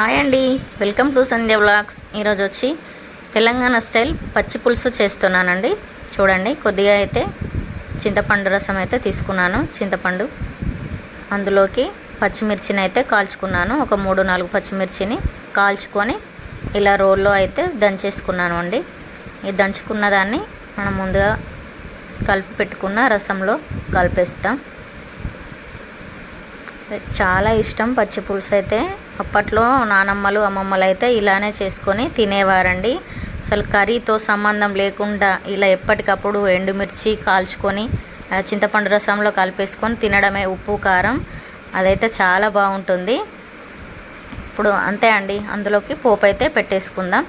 Hi అండి. Welcome to Sandhya blogs ఈరోజు వచ్చి తెలంగాణ స్టైల్ పచ్చి పులుసు చేస్తున్నానండి. చూడండి కొద్దిగా అయితే చింతపండు రసం అయితే తీసుకున్నాను. చింతపండు అందులోకి పచ్చిమిర్చిని అయితే కాల్చుకున్నాను. ఒక మూడు నాలుగు పచ్చిమిర్చిని కాల్చుకొని ఇలా రోల్లో అయితే దంచేసుకున్నాను అండి. ఈ దంచుకున్న దాన్ని మనం ముందుగా కలిపి పెట్టుకున్న రసంలో కలిపేస్తాం. చాలా ఇష్టం పచ్చి పులుసు అయితే. అప్పట్లో నానమ్మలు అమ్మమ్మలు అయితే ఇలానే చేసుకొని తినేవారండి. అసలు కర్రీతో సంబంధం లేకుండా ఇలా ఎప్పటికప్పుడు ఎండుమిర్చి కాల్చుకొని చింతపండు రసంలో కలిపేసుకొని తినడమే ఉప్పు కారం. అదైతే చాలా బాగుంటుంది. ఇప్పుడు అంతే అండి. అందులోకి పోపు అయితే పెట్టేసుకుందాం.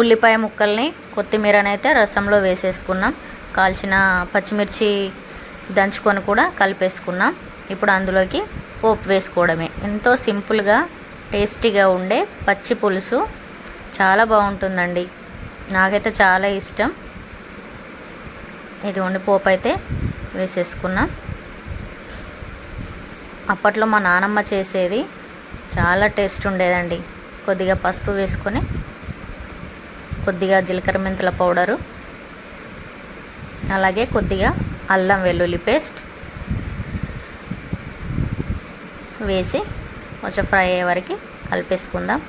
ఉల్లిపాయ ముక్కల్ని కొత్తిమీరనైతే రసంలో వేసేసుకున్నాం. కాల్చిన పచ్చిమిర్చి దంచుకొని కూడా కలిపేసుకున్నాం. ఇప్పుడు అందులోకి పోపు వేసుకోవడమే. ఎంతో సింపుల్గా టేస్టీగా ఉండే పచ్చి పులుసు చాలా బాగుంటుందండి. నాకైతే చాలా ఇష్టం. ఇదిగోండి పోపు అయితే వేసేసుకున్నాం. అప్పట్లో మా నానమ్మ చేసేది చాలా టేస్ట్ ఉండేదండి. కొద్దిగా పసుపు వేసుకొని కొద్దిగా జీలకర్ర మెంతుల పౌడరు అలాగే కొద్దిగా అల్లం వెల్లుల్లి పేస్ట్ వేసి కొంచెం ఫ్రై అయ్యే వరకు కలిపేసుకుందాం.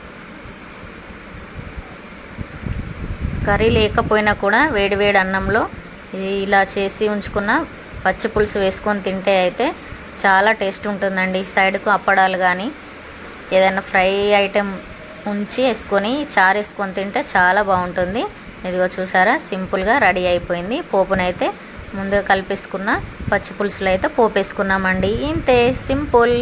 కర్రీ లేకపోయినా కూడా వేడి వేడి అన్నంలో ఇది ఇలా చేసి ఉంచుకున్న పచ్చి పులుసు వేసుకొని తింటే అయితే చాలా టేస్ట్ ఉంటుందండి. సైడ్కు అప్పడాలు కానీ ఏదైనా ఫ్రై ఐటెం ఉంచి వేసుకొని చారు వేసుకొని తింటే చాలా బాగుంటుంది. ఇదిగో చూసారా సింపుల్గా రెడీ అయిపోయింది. పోపునైతే ముందుగా కలిపేసుకున్న పచ్చి పులుసులు అయితే పోపు వేసుకున్నామండి ఇంతే సింపుల్.